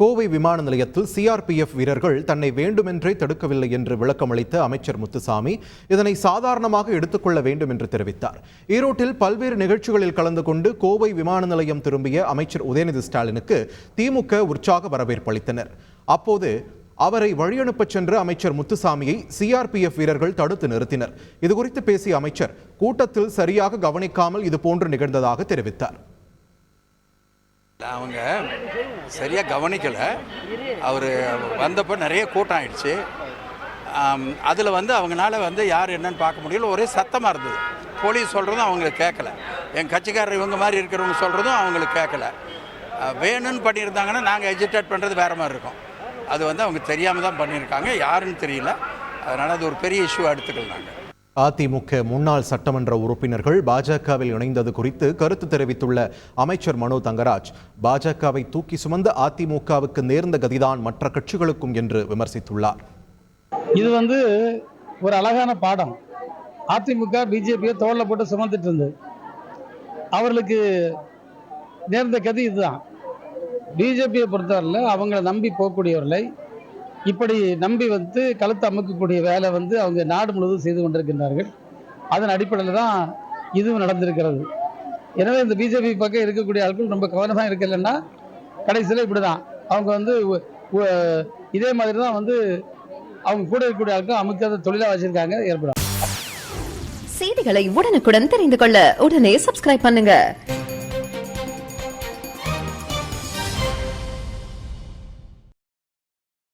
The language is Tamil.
கோவை விமான நிலையத்தில் சிஆர்பிஎஃப் வீரர்கள் தன்னை வேண்டுமென்றே தடுக்கவில்லை என்று விளக்கமளித்த அமைச்சர் முத்துசாமி இதனை சாதாரணமாக எடுத்துக்கொள்ள வேண்டும் என்று தெரிவித்தார். ஈரோட்டில் பல்வேறு நிகழ்ச்சிகளில் கலந்து கொண்டு கோவை விமான நிலையம் திரும்பிய அமைச்சர் உதயநிதி ஸ்டாலினுக்கு திமுக உற்சாக வரவேற்பு அளித்தனர். அப்போது அவரை வழியனுப்பச் சென்ற அமைச்சர் முத்துசாமியை சிஆர்பிஎஃப் வீரர்கள் தடுத்து நிறுத்தினர். இதுகுறித்து பேசிய அமைச்சர் கூட்டத்தில் சரியாக கவனிக்காமல் இதுபோன்று நிகழ்ந்ததாக தெரிவித்தார். அவங்க சரியாக கவனிக்கலை. அவர் வந்தப்போ நிறைய கூட்டம் ஆயிடுச்சு. அதில் வந்து அவங்களால வந்து யார் என்னன்னு பார்க்க முடியல. ஒரே சத்தமாக இருந்தது. போலீஸ் சொல்கிறதும் அவங்களுக்கு கேட்கல. என் கட்சிக்காரர் இவங்க மாதிரி இருக்கிறவங்க சொல்கிறதும் அவங்களுக்கு கேட்கல. வேணும்னு பண்ணியிருந்தாங்கன்னா நாங்கள் எஜிடேட் பண்ணுறது வேறு மாதிரி இருக்கும். அது வந்து அவங்க தெரியாமல் தான் பண்ணியிருக்காங்க. யாருன்னு தெரியல. அதனால் அது ஒரு பெரிய இஷ்யூ எடுத்துக்கல நாங்கள் அதிமுக முன்னாள் சட்டமன்ற உறுப்பினர்கள் பாஜகவில் இணைந்தது குறித்து கருத்து தெரிவித்துள்ள அமைச்சர் மனோ தங்கராஜ் பாஜகவை தூக்கி சுமந்த அதிமுகவுக்கு நேர்ந்த கதிதான் மற்ற கட்சிகளுக்கும் என்று விமர்சித்துள்ளார். இது வந்து ஒரு அழகான பாடம். அதிமுக பிஜேபியை தோல்ல போட்டு சுமந்துட்டு இருந்தது. அவர்களுக்கு நேர்ந்த கதி இதுதான். பிஜேபியை பொறுத்தவரையில் அவங்கள நம்பி போகக்கூடியவர்களை இப்படி நம்பி வந்து கழுத்தை அமுக்கக்கூடிய வேலை வந்து அவங்க நாடு முழுவதும் செய்து கொண்டிருக்கின்றார்கள். அதன் அடிப்படையில் தான் இதுவும் நடந்திருக்கிறது. எனவே இந்த பிஜேபி பக்கம் இருக்கக்கூடிய ஆட்கள் ரொம்ப கவனமாக இருக்கலைன்னா கடைசியில் இப்படி தான் அவங்க வந்து இதே மாதிரி தான் வந்து அவங்க கூட இருக்கக்கூடிய ஆட்கள் அமுக்காத தொழிலாக வச்சிருக்காங்க ஏற்படும் செய்திகளை உடனுக்குடன் தெரிந்து கொள்ள உடனே சப்ஸ்கிரைப் பண்ணுங்க.